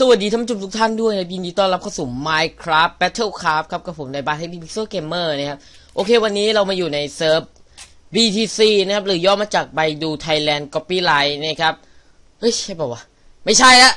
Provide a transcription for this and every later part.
สวัสดีท่านผู้ชมทุกท่านด้วยนะยินดีต้อนรับเข้าสู่ Minecraft Battlecraft ครับกับผมในบาร์เทคนิคพิกเซลเกมเมอร์นะครับ โอเควันนี้เรามาอยู่ในเซิร์ฟ BTC นะครับ หรือย่อมาจากใบดู Thailand Copyright นะครับ เฮ้ย ใช่ป่าวะ ไม่ใช่ละ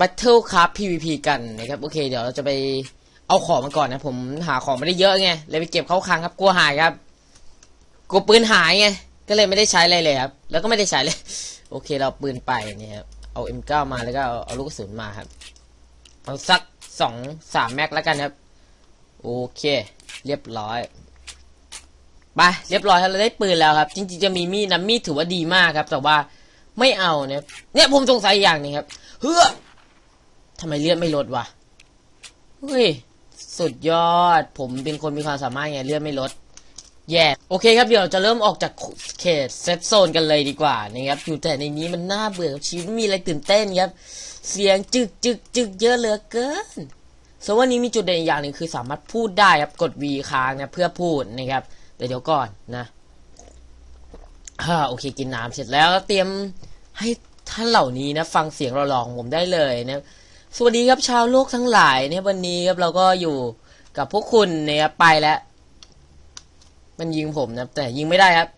Battlecraft PVP กันนะครับ โอเค เดี๋ยวเราจะไปเอาของมาก่อนนะ ผมหาของไม่ได้เยอะไง เลยไปเก็บเข้าคลังครับ กลัวหายครับ กลัวปืนหายไง ก็เลยไม่ได้ใช้อะไรเลยครับ แล้วก็ไม่ได้ใช้เลย โอเค เราปืนไปนี่ครับ เอา M9 มาแล้วก็เอาเอาลูกกระสุนมาครับ เอาสักสองสามแม็กแล้วกันครับ โอเค เรียบร้อยไปเรียบร้อยครับเราได้ปืนแล้วครับ จริงๆจะมีมีดนะมีดถือว่าดีมากครับ แต่ว่าไม่เอาเนี่ยเนี่ยผมสงสัยอย่างนึงครับเฮ้อทำไมเลือดไม่ลดวะเฮ้ยสุดยอด ผมเป็นคนมีความสามารถไงเลือดไม่ลด แย่โอเคครับเดี๋ยวจะเริ่มออกจากเขตเซตโซนกันเลยดีกว่านะครับอยู่แต่ในนี้มันน่าเบื่อครับชีวิตไม่มีอะไรตื่นเต้นครับ เสียงจึกจึกจึกเยอะเหลือเกินส่วนวันนี้มีจุดเด่นอีกอย่างหนึ่งคือสามารถพูดได้ครับกด V ค้างนะเพื่อพูดนะครับแต่เดี๋ยวก่อนนะฮ่าโอเคกินน้ำเสร็จแล้วเตรียมให้ท่านเหล่านี้นะ ฟังเสียงเราลองผมได้เลยนะสวัสดีครับชาวโลกทั้งหลายเนี่ยวันนี้ครับเราก็อยู่กับพวกคุณนะครับไปแล้ว มันยิงผมนะแต่ยิงไม่ได้ครับ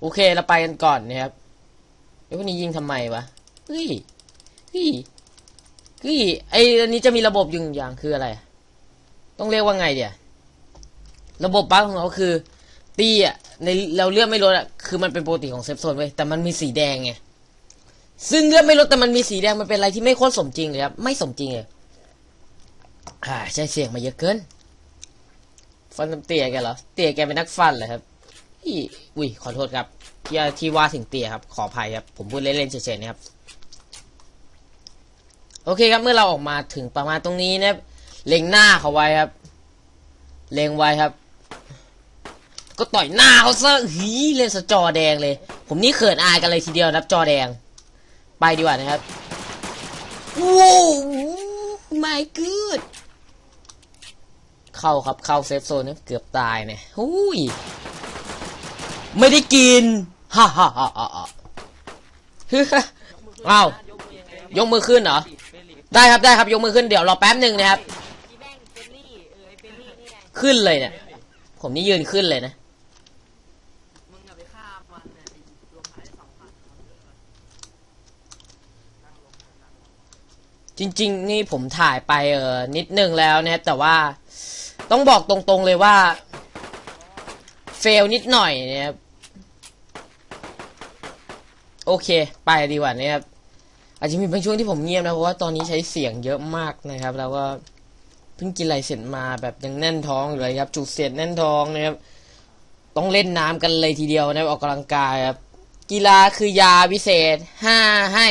โอเคเราไปกันก่อนนะครับไอ้พวกนี้ยิงทำไมวะเฮ้ยเฮ้ยเฮ้ยไอ้อันนี้จะมีระบบอยู่อย่างคืออะไร ต้องเรียกว่าไงเดี๋ยระบบบั๊กของเราคือตีอะในเราเลือดไม่ลดอะคือมันเป็นปกติของเซฟโซนเว้ยแต่มันมีสีแดงไงซึ่งเลือดไม่ลดแต่มันมีสีแดงมันเป็นอะไรที่ไม่โคตรสมจริงเลยครับไม่สมจริงเลยอ่าใช่เสียงมาเยอะเกิน ฟันเตี่ยแกเหรอ เตี่ยแกเป็นนักฟันเหรอครับอีอุ้ยขอโทษครับที่ที่ว่าถึงเตี่ยครับ ขออภัยครับ ผมพูดเล่นๆเฉยๆนะครับ โอเคครับ เมื่อเราออกมาถึงประมาณตรงนี้นะครับ เล็งหน้าเขาไว้ครับ เล็งไว้ครับ ก็ต่อยหน้าเขาซะหีเล่นสจอแดงเลย ผมนี่เขินอายกันเลยทีเดียวนะครับจอแดง ไปดีกว่านะครับโอ้ my god เข้าครับเข้าเซฟโซนเนี่เกือบตายเนี่ยหุยไม่ได้กินฮ่าฮ่าฮ่าฮ่าฮึอ้าวยกมือขึ้นเหรอ ได้ครับได้ครับยกมือขึ้นเดี๋ยวรอแป๊บหนึ่งนะครับ ขึ้นเลยเนี่ย ผมนี่ยืนขึ้นเลยนะมึงอย่าไปฆ่ามันนะไอ้รวมหายได้สองจริง ๆ นี่ผมถ่ายไปเออนิดนึงแล้วนะแต่ว่า ต้องบอกตรงๆเลยว่า เฟลนิดหน่อยนะครับโอเค ไปดีกว่านะครับอาจจะมีบางช่วงที่ผมเงียบนะ เพราะว่าตอนนี้ใช้เสียงเยอะมากนะครับ แล้วก็เพิ่งกินอะไรเสร็จมาแบบยังแน่นท้องเลยครับ จุกเสียดแน่นท้องนะครับ ต้องเล่นน้ำกันเลยทีเดียวนะออกกำลังกายครับ กีฬาคือยาวิเศษห้าให้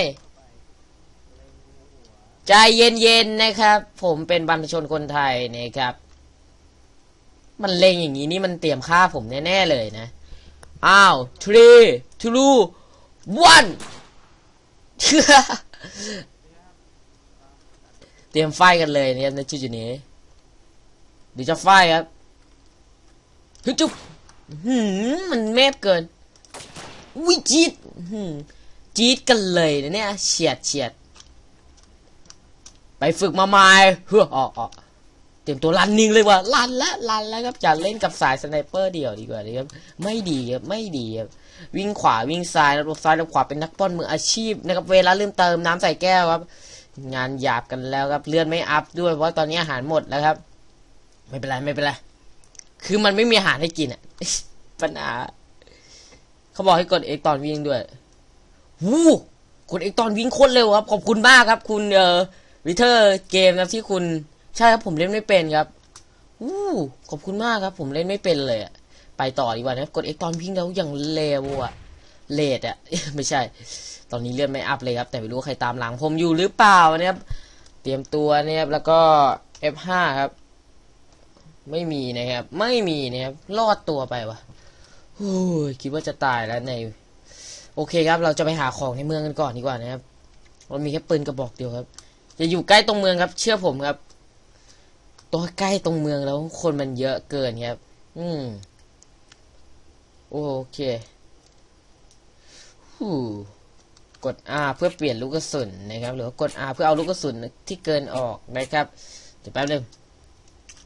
ใจเย็นๆนะครับ ผมเป็นบรรพชนคนไทยนะครับ มันเลงอย่างนี้นี่มันเตรียมฆ่าผมแน่ๆเลยนะ อ้าว three two one เตรียมไฟกันเลยนะครับในจุดนี้เดี๋ยวจะไฟครับฮึจุ๊บหืมมันแมบเกินวิจีดหืมจี๊ดกันเลยนะเนี่ยเฉียดเฉียดไปฝึกมาใหม่เฮ้อออ เตรียมตัวรันนิ่งเลยว่ะรันแล้วรันแล้วครับจะเล่นกับสายสไนเปอร์เดี่ยวดีกว่าดีครับไม่ดีครับไม่ดีครับวิ่งขวาวิ่งซ้ายแล้วซ้ายแล้วขวาเป็นนักป้อนมืออาชีพนะครับเวลาลืมเติมน้ำใส่แก้วครับ งานหยาบกันแล้วครับเลื่อนไม่อัพด้วยเพราะตอนนี้อาหารหมดแล้วครับ ไม่เป็นไรไม่เป็นไรคือมันไม่มีอาหารให้กินอะปัญหาเขาบอกให้กดเอกตอนวิ่งด้วยวู้กดเอกตอนวิ่งโคตรเร็วครับขอบคุณมากครับ คุณเอ่อวิเทอร์เกมนะที่คุณ ใช่ครับผมเล่นไม่เป็นครับอู้ขอบคุณมากครับ ผมเล่นไม่เป็นเลยอะไปต่อดีกว่านะครับกดเอ็กตอนพิงแล้วอย่างเลวอะเลดอะไม่ใช่ ตอนนี้เลื่อนไม่อัพเลยครับ แต่ไม่รู้ว่าใครตามหลังผมอยู่หรือเปล่านะครับ เตรียมตัวนะครับแล้วก็ F5 ครับ ไม่มีนะครับ ไม่มีนะครับรอดตัวไปวะโอ้ยคิดว่าจะตายแล้วใน โอเคครับ เราจะไปหาของในเมืองกันก่อนดีกว่านะครับเรามีแค่ปืนกระบอกเดียวครับจะอยู่ใกล้ตรงเมืองครับ เชื่อผมครับ ตัวใกล้ตรงเมืองแล้วคนมันเยอะเกินครับ อืม โอเคฮูกด R เพื่อเปลี่ยนลูกกระสุนนะครับ หรือว่ากด R เพื่อเอาลูกกระสุนที่เกินออกนะครับเดี๋ยวแป๊บนึง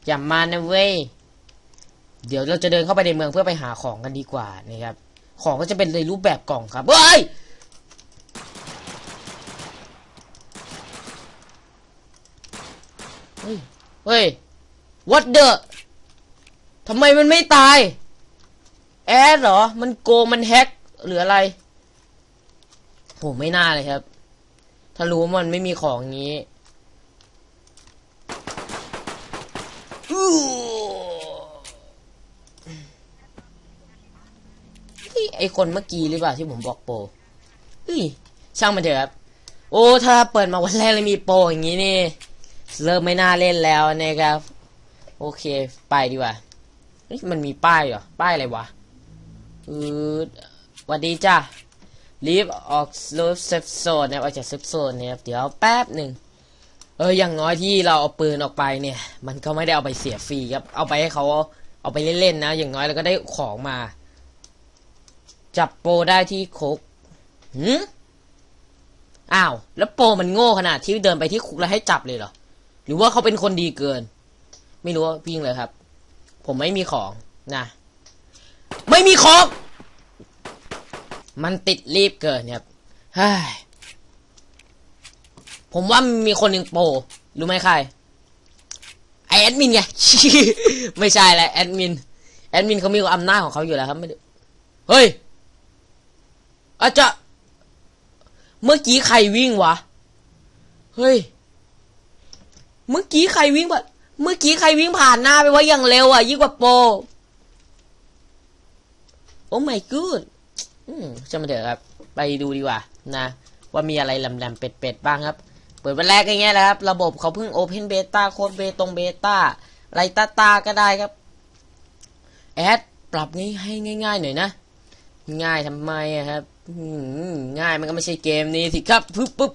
อย่ามานะเว้ยเดี๋ยวเราจะเดินเข้าไปในเมืองเพื่อไปหาของกันดีกว่านะครับ ของก็จะเป็นในรูปแบบกล่องครับเฮ้ย เฮ้ย เฮ้ย what the ทำไมมันไม่ตาย แอดเหรอ มันโกงมันแฮกหรืออะไรโหไม่น่าเลยครับ ถ้ารู้ว่ามันไม่มีของงี้ไอคนเมื่อกี้หรือเปล่าที่ผมบอกโปรเฮ้ยช่างมันเถอะครับ โอ้ ถ้าเปิดมาวันแรกเลยมีโปรอย่างนี้นี่ เริ่มไม่น่าเล่นแล้วนะครับ โอเค ไปดีกว่ามันมีป้ายเหรอ ป้ายอะไรวะอือวัสดีจ้า leave ออก leave safe zone นะครับออกจาก safe zone นะครับ เดี๋ยวแป๊บหนึ่ง เออ อย่างน้อยที่เราเอาปืนออกไปเนี่ย มันก็ไม่ได้เอาไปเสียฟรีครับ เอาไปให้เขาเอาไปเล่นๆนะ อย่างน้อยเราก็ได้ของมา จับโปได้ที่คุกหืมอ้าว แล้วโปมันโง่ขนาดที่เดินไปที่คุกแล้วให้จับเลยเหรอ หรือว่าเขาเป็นคนดีเกิน ไม่รู้ว่าวิ่งเลยครับ ผมไม่มีของนะ ไม่มีของ มันติดรีบเกินครับเฮ้ยผมว่ามีคนหนึ่งโปรรู้ไหมใครไอแอดมินไงไม่ใช่แหละแอดมินแอดมินเขามีอำนาจของเขาอยู่แล้วครับไม่ได้เฮ้ยอาจจะเมื่อกี้ใครวิ่งวะ เฮ้ย เมื่อกี้ใครวิ่งผ่านเมื่อกี้ใครวิ่งผ่านหน้าไปว่าอย่างเร็วอะ ยิ่งกว่าโปรโอ้ my god อืมจะมาเถอะครับ ไปดูดีกว่านะ ว่ามีอะไรแหลำๆเป็ดๆบ้างครับ เปิดวันแรกอย่างเงี้ยแหละครับ ระบบเขาเพิ่ง Open Beta โค้ดเบตงเบต้าไรตาตาก็ได้ครับ แอดปรับง่ายให้ง่ายๆหน่อยนะ ง่ายทำไมอะครับง่ายมันก็ไม่ใช่เกมนี้สิครับปึ๊บปึ๊บ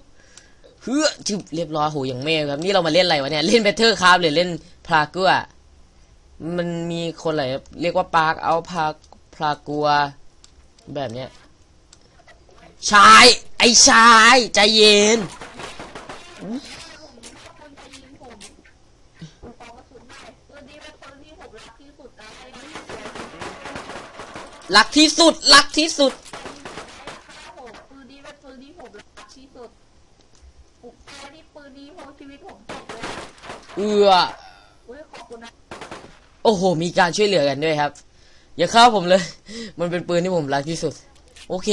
เฮ้อจึบเรียบร้อยโหอย่างเมฆครับ นี่เรามาเล่นอะไรวะเนี่ย เล่นเบเทอร์ครับหรือเล่นพลากัวมันมีคนอะไรเรียกว่าปาร์กเอาพาพลากัว แบบเนี้ยชาย ไอ้ชาย ใจเย็น รักที่สุด รักที่สุด รักที่สุด ฆ่าผมปืนนี้เป็นปืนที่ผมรักที่สุดผมใช้ที่ปืนนี้เพราะ ชีวิตผมจบเลยเอือ อุ้ยขอบคุณนะโอ้โห มีการช่วยเหลือกันด้วยครับ อย่าฆ่าผมเลย มันเป็นปืนที่ผมรักที่สุด โอเค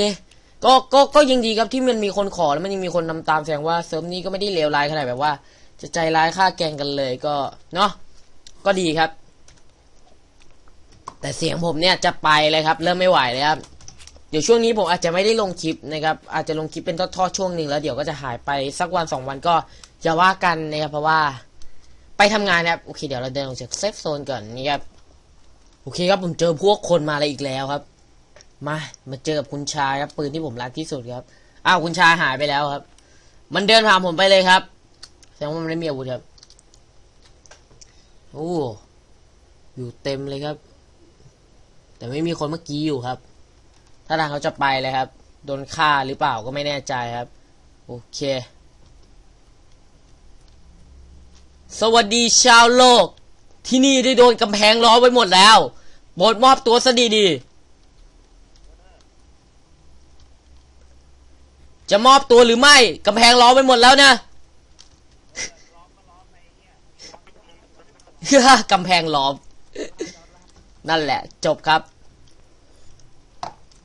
ก็ก็ก็ยังดีครับที่มันมีคนขอแล้วมันยังมีคนนำตามแสดงว่าเซิร์ฟนี้ก็ไม่ได้เลวร้ายขนาดแบบว่า จะใจร้ายฆ่าแกล้งกันเลยก็เนาะก็ดีครับ แต่เสียงผมเนี่ยจะไปเลยครับ เริ่มไม่ไหวเลยครับ เดี๋ยวช่วงนี้ผมอาจจะไม่ได้ลงคลิปนะครับ อาจจะลงคลิปเป็นทอดๆช่วงหนึ่งแล้วเดี๋ยวก็จะหายไปสักวันสองวันก็ อย่าว่ากันนะครับเพราะว่า ไปทำงานนะครับโอเคเดี๋ยวเราเดินออกจากเซฟโซนก่อนนี่ครับโอเคครับผมเจอพวกคนมาอะไรอีกแล้วครับ มามาเจอกับคุณชายครับปืนที่ผมรักที่สุดครับอ้าวคุณชายหายไปแล้วครับ มันเดินผ่านผมไปเลยครับแสดงว่ามันไม่มีอาวุธครับโอ้อยู่เต็มเลยครับ แต่ไม่มีคนเมื่อกี้อยู่ครับ ถ้าทางเขาจะไปเลยครับโดนฆ่าหรือเปล่าก็ไม่แน่ใจครับ โอเค สวัสดีชาวโลก ที่นี่ได้โดนกำแพงล้อมไว้หมดแล้วโปรดมอบตัวซะดีๆจะมอบตัวหรือไม่กำแพงล้อมไว้หมดแล้วนะกำแพงล้อม นั่นแหละ จบครับ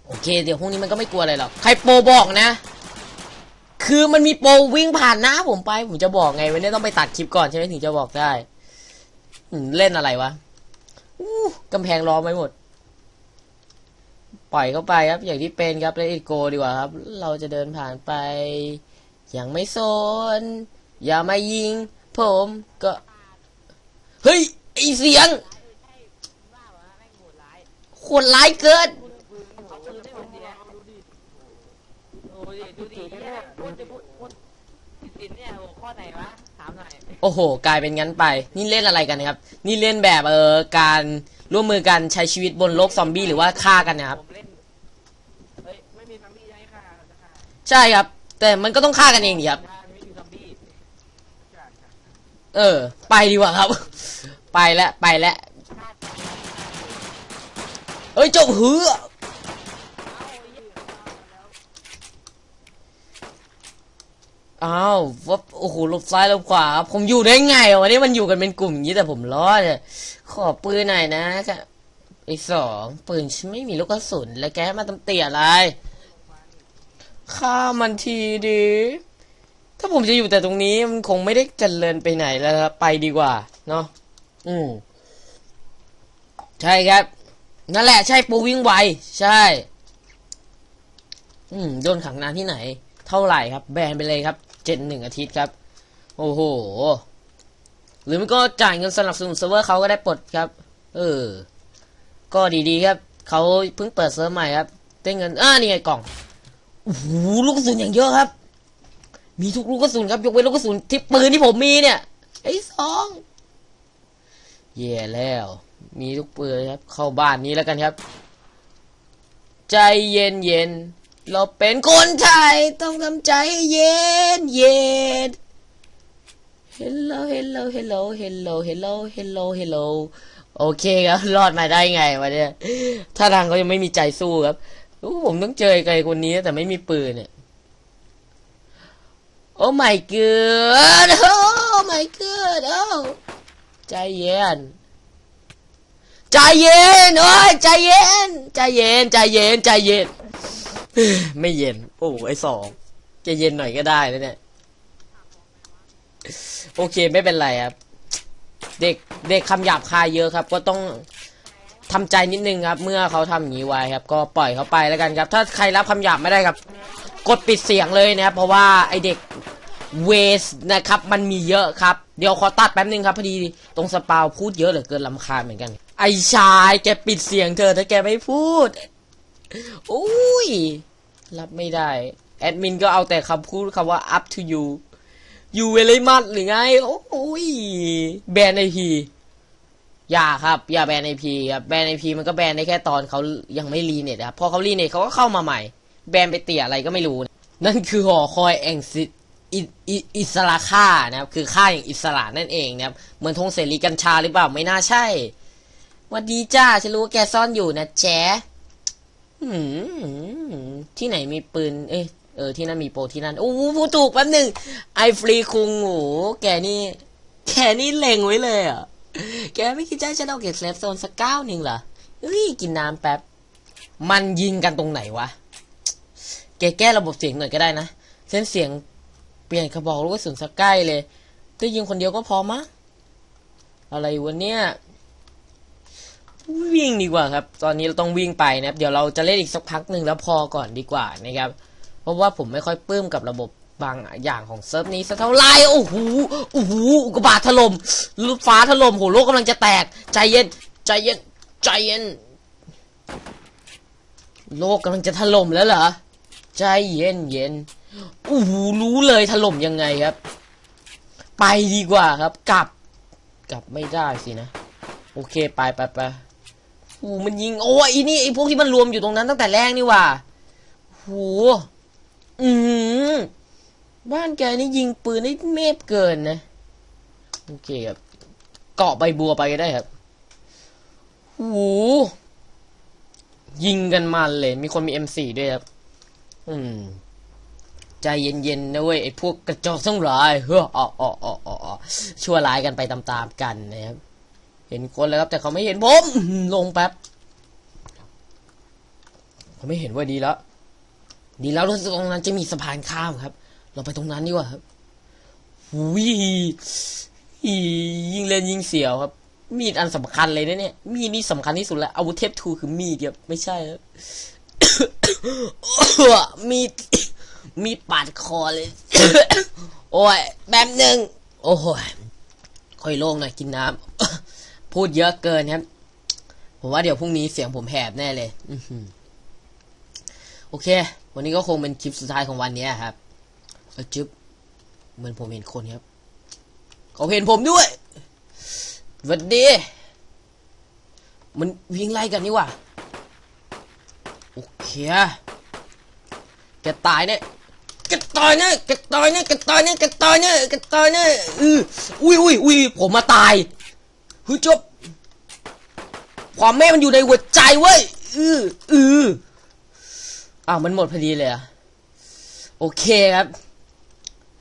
โอเค เดี๋ยวพรุ่งนี้มันก็ไม่กลัวอะไรหรอก ใครโปรบอกนะ คือมันมีโปรวิ่งผ่านหน้าผมไป ผมจะบอกไงวันนี้ต้องไปตัดคลิปก่อนใช่ไหมถึงจะบอกได้เล่นอะไรวะกำแพงล้อมไว้หมด ปล่อยเข้าไปครับ อย่างที่เป็นครับเลนโกดีกว่าครับ เราจะเดินผ่านไป อย่างไม่โซน อย่ามายิง ผมก็ เฮ้ยไอเสียงโคตรร้ายเกิน เขาปืนได้ผมดีนะโอ้ยดูดิ เนี่ยพูดจะพูดพูดติดเนี่ยหัวข้อไหนวะถามหน่อยโอ้โห กลายเป็นงั้นไป นี่เล่นอะไรกันนะครับ นี่เล่นแบบเออการร่วมมือกันใช้ชีวิตบนโลกซอมบี้หรือว่าฆ่ากันนะครับ ผมเล่นเฮ้ยไม่มีฟังพี่จะให้ค่าจะค่าใช่ครับ แต่มันก็ต้องฆ่ากันเองดิครับ ถ้าไม่มีซอมบี้เออ ไปดีกว่าครับ ไปแล้วไปแล้ว เอ้ยเจบหือ อ้าวว่าโอ้โหลบซ้ายลบขวา ผมอยู่ได้ไงวันนี้มันอยู่กันเป็นกลุ่มอย่างนี้แต่ผมรอดอะขอปืนหน่อยนะครับไอ้สองปืนฉันไม่มีลูกกระสุน แล้วแกมาตำเตี่ยอะไรฆ่ามันทีดีถ้าผมจะอยู่แต่ตรงนี้มันคงไม่ได้เจริญไปไหนแล้วไปดีกว่า เนาะอืมใช่ครับ นั่นแหละใช่ปูวิ่งไว ใช่ อืมโดนขังนานที่ไหน เท่าไหร่ครับ แบนไปเลยครับเจ็ดหนึ่งอาทิตย์ครับ โอ้โห หรือมันก็จ่ายเงินสนับสนุนเซิร์ฟเวอร์เขาก็ได้ปลดครับ เออ ก็ดีๆครับ เขาเพิ่งเปิดเซิร์ฟใหม่ครับ ได้เงินอ่านี่ไงกล่องโอ้โหลูกกระสุนอย่างเยอะครับ มีทุกลูกกระสุนครับ ยกเว้นลูกกระสุนที่ปืนที่ผมมีเนี่ยไอ้สองแย่แล้ว มีทุกปืนครับ เข้าบ้านนี้แล้วกันครับ ใจเย็นเย็น เราเป็นคนไทยต้องทำใจเย็นเย็น Hello Hello Hello Hello Hello Hello Hello โอเคครับ รอดมาได้ไงวะเนี่ยถ้าทางเขายังไม่มีใจสู้ครับโอ้ผมต้องเจอไกลคนนี้แต่ไม่มีปืนเนี่ยโอ้ my god โอ้ my god โอ้ใจเย็นใจเย็นโอ้ยใจเย็นใจเย็นใจเย็นใจเย็น ไม่เย็น โอ้ไอสองใจเย็นหน่อยก็ได้นะเนี่ย โอเคไม่เป็นไรครับ เด็กเด็กคำหยาบคายเยอะครับ ก็ต้องทำใจนิดนึงครับ เมื่อเขาทำอย่างนี้ไว้ครับ ก็ปล่อยเขาไปแล้วกันครับ ถ้าใครรับคำหยาบไม่ได้ครับ กดปิดเสียงเลยนะครับ เพราะว่าไอเด็กเวสนะครับ มันมีเยอะครับ เดี๋ยวขอตัดแป๊บนึงครับพอดีตรงสปาวพูดเยอะเหลือเกินลำคาญเหมือนกัน ไอชายแกปิดเสียงเธอถ้าแกไม่พูด อุ้ย รับไม่ได้ แอดมินก็เอาแต่คำพูดคำว่า up to you you very much หรือไง โอ้ย แบนไอพี อย่าครับ อย่าแบนไอพีครับ แบนไอพีมันก็แบนได้แค่ตอนเขายังไม่รีเน็ตครับพอเขารีเน็ตเขาก็เข้ามาใหม่ แบนไปเตี่ยอะไรก็ไม่รู้ นั่นคือหอคอยแองซิอิอิสระค่านะครับ คือค่าอย่างอิสระนั่นเองนะครับ เหมือนธงเสรีกัญชาหรือเปล่า ไม่น่าใช่วันดีจ้าฉันรู้ว่าแกซ่อนอยู่นะแจ๊ ที่ไหนมีปืน เอ้ยเออที่นั่นมีโปรที่นั่น โอ้โหพูดถูกแป๊บหนึ่งไอฟรีคุงโอ้แกนี่ แกนี่เล็งไว้เลยอะ แกไม่คิดจะให้ฉันเอาเก็บเซฟโซนสักเก้าหนึ่งเหรอเฮ้ย กินน้ำแป๊บ มันยิงกันตรงไหนวะ แกแก้ระบบเสียงหน่อยก็ได้นะ เส้นเสียงเปลี่ยนกระบอกลูกกระสุนสักใกล้เลยถ้ายิงคนเดียวก็พอมะ อะไรวะเนี่ย วิ่งดีกว่าครับ ตอนนี้เราต้องวิ่งไปนะครับ เดี๋ยวเราจะเล่นอีกสักพักหนึ่งแล้วพอก่อนดีกว่านะครับ เพราะว่าผมไม่ค่อยปลื้มกับระบบบางอย่างของเซิร์ฟนี้สักเท่าไหร่โอ้โหโอ้โหอุกบาตถล่มลูกฟ้าถล่มโหโลกกำลังจะแตก ใจเย็น ใจเย็น ใจเย็น โลกกำลังจะถล่มแล้วเหรอ ใจเย็นเย็นโอ้โหรู้เลยถล่มยังไงครับ ไปดีกว่าครับ กลับ กลับไม่ได้สินะ โอเค ไปไปไป โอ้มันยิงโอ้ยอีนี่ไอพวกที่มันรวมอยู่ตรงนั้นตั้งแต่แรกนี่ว่าโหอืมบ้านแกนี่ยิงปืนได้เมฟเกินนะ โอเคครับ เกาะใบบัวไปก็ได้ครับโหยิงกันมันเลย มีคนมี M4 ด้วยครับ อืม ใจเย็นๆนะเว้ยไอ้พวกกระจอกทั้งหลายเฮ้ออ๋ออ๋ออ๋ออ๋อชั่วร้ายกันไปตามๆกันนะครับ เห็นคนแล้วครับ แต่เขาไม่เห็นผมลงแป๊บเขาไม่เห็นว่าดีแล้ว ดีแล้วรู้สึกตรงนั้นจะมีสะพานข้ามครับ เราไปตรงนั้นดีกว่าครับหุยอียิงเล่นยิงเสียวครับ มีดอันสำคัญเลยนะเนี่ย มีดนี่สำคัญที่สุดแล้วอาวุธเทพทูคือมีดครับไม่ใช่ครับมีดมีดปาดคอเลย โอ้ยแบบหนึ่งโอ้ยค่อยโล่งหน่อยกินน้ำ พูดเยอะเกินครับ ผมว่าเดี๋ยวพรุ่งนี้เสียงผมแหบแน่เลยอืโอเค วันนี้ก็คงเป็นคลิปสุดท้ายของวันนี้ครับจึ๊บเหมือนผมเห็นคนครับ เขาเห็นผมด้วยสวัสดี มันวิ่งไล่กันนี่ว่าโอเคแกตายเนี่ยกระต่อยนะกระต่อยนะกระต่อยนะกระต่อยนะกระต่อยนะอืออุ้ยอุ้ยอุ้ยผมมาตายเฮ้ยจบ ความแม่มันอยู่ในหัวใจเว้ย อืออืออ้าวมันหมดพอดีเลยอะโอเคครับ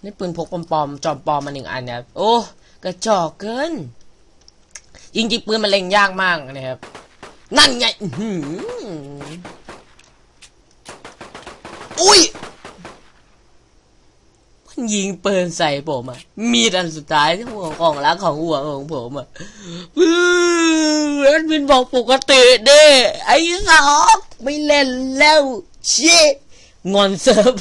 นี่ปืนพกปลอมๆจอมปลอมมาหนึ่งอันนะครับ โอ้กระจอกเกินจริงๆปืนมันเล็งยากมากนะครับ นั่นไง อุ้ย ยิงปืนใส่ผมอะมีดอันสุดท้ายที่หัวของรักของหัวของผมอะอื้นแอดมินบอกปกติเด้ไอ้สองไม่เล่นแล้วเชี่ยงอนเซิร์ฟ